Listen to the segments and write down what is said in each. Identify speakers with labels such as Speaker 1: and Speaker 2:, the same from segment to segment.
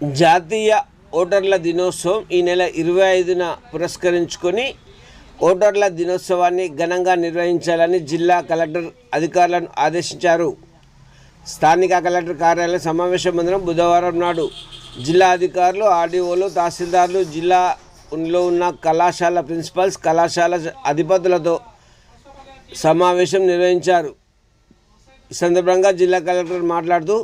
Speaker 1: జాతీయ ఓటర్ల దినోత్సవం ఈ నెల ఇరవై ఐదున పురస్కరించుకొని ఓటర్ల దినోత్సవాన్ని ఘనంగా నిర్వహించాలని జిల్లా కలెక్టర్ అధికారులను ఆదేశించారు. స్థానిక కలెక్టర్ కార్యాలయ సమావేశం మందిరం బుధవారం నాడు జిల్లా అధికారులు ఆర్డీఓలు తహసీల్దార్లు జిల్లాలో ఉన్న కళాశాల ప్రిన్సిపల్స్ కళాశాల అధిపతులతో సమావేశం నిర్వహించారు. ఈ సందర్భంగా జిల్లా కలెక్టర్ మాట్లాడుతూ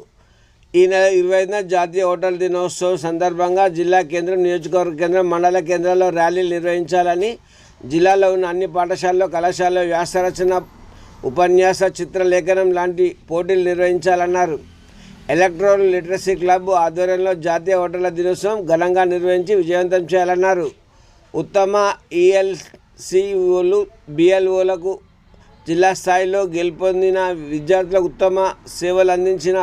Speaker 1: ఈ నెల ఇరవై ఐదున జాతీయ హోటల్ దినోత్సవం సందర్భంగా జిల్లా కేంద్రం నియోజకవర్గ కేంద్రం మండల కేంద్రాల్లో ర్యాలీలు నిర్వహించాలని జిల్లాలో ఉన్న అన్ని పాఠశాలలో కళాశాలలో వ్యాసరచన ఉపన్యాస చిత్రలేఖనం లాంటి పోటీలు నిర్వహించాలన్నారు. ఎలక్ట్రానిక్ లిటరసీ క్లబ్ ఆధ్వర్యంలో జాతీయ హోటళ్ళ దినోత్సవం ఘనంగా నిర్వహించి విజయవంతం చేయాలన్నారు. ఉత్తమ ఈఎల్సిఓలు బిఎల్ఓలకు జిల్లా స్థాయిలో గెలుపొందిన విద్యార్థులకు ఉత్తమ సేవలు అందించిన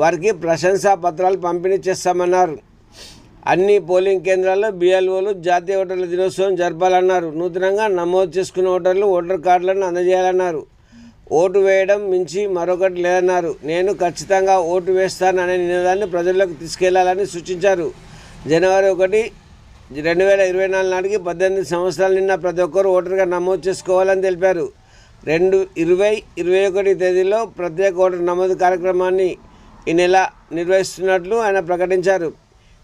Speaker 1: వారికి ప్రశంసా పత్రాలు పంపిణీ చేస్తామన్నారు. అన్ని పోలింగ్ కేంద్రాల్లో బిఎల్ఓలు జాతీయ ఓటర్ల దినోత్సవం జరపాలన్నారు. నూతనంగా నమోదు చేసుకున్న ఓటర్లు ఓటర్ కార్డులను అందజేయాలన్నారు. ఓటు వేయడం మించి మరొకటి లేదన్నారు. నేను ఖచ్చితంగా ఓటు వేస్తాననే నినాదాన్ని ప్రజల్లోకి తీసుకెళ్ళాలని సూచించారు. జనవరి ఒకటి రెండు వేల ఇరవై నాలుగు నాటికి పద్దెనిమిది సంవత్సరాలు నిన్న ప్రతి ఒక్కరు ఓటర్గా నమోదు చేసుకోవాలని తెలిపారు. రెండు ఇరవై ఇరవై ఒకటి తేదీలో ప్రత్యేక ఓటర్ నమోదు కార్యక్రమాన్ని ఈ నెల నిర్వహిస్తున్నట్లు ఆయన ప్రకటించారు.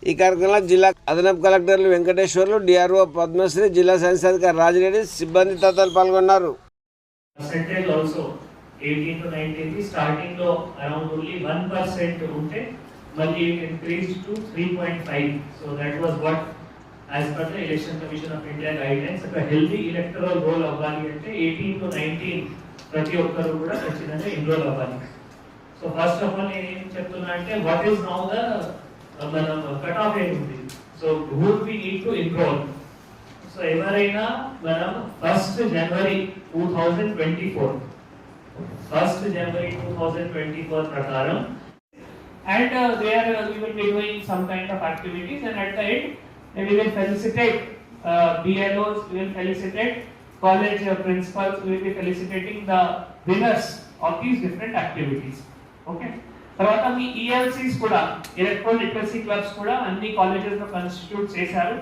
Speaker 1: ఈ కార్యక్రమంలో జిల్లా అదనపు కలెక్టర్లు వెంకటేశ్వర్లు డిఆర్ఓ పద్మశ్రీ జిల్లా సైన్స్ అధికారి రాజిరెడ్డి సిబ్బంది తదితరులు పాల్గొన్నారు.
Speaker 2: ఎయిటీన్ టు నైన్టీన్ స్టార్టింగ్లో అరౌండ్ ఓన్లీ వన్ పర్సెంట్ ఉంటే మళ్ళీ increase to three point five so that was what as per the election commission of India guidelines ఒక హెల్దీ ఎలక్టరల్ రోల్ అవ్వాలి అంటే ఎయిటీన్ టు నైన్టీన్ ప్రతి ఒక్కరు కూడా ఖచ్చితంగా ఎన్రోల్ అవ్వాలి. సో ఫస్ట్ ఆఫ్ ఆల్ నేను ఏం చెప్తున్నా అంటే వాట్ ఈస్ నౌ ద మనం కట్ ఆఫ్ ఏంటి so who we need to enrol so ఎవరైనా మనం first January two thousand twenty four first January two thousand twenty four ప్రకారం and there we will be doing some kind of activities and at the end we will felicitate uh, BLOs, we will felicitate college uh, principals, we will be felicitating the winners of these different activities. Okay తర్వాత మీ ఈఎల్సీస్ కూడా electro literacy clubs కూడా అన్ని కాలేజెస్లో constitute చేశారు.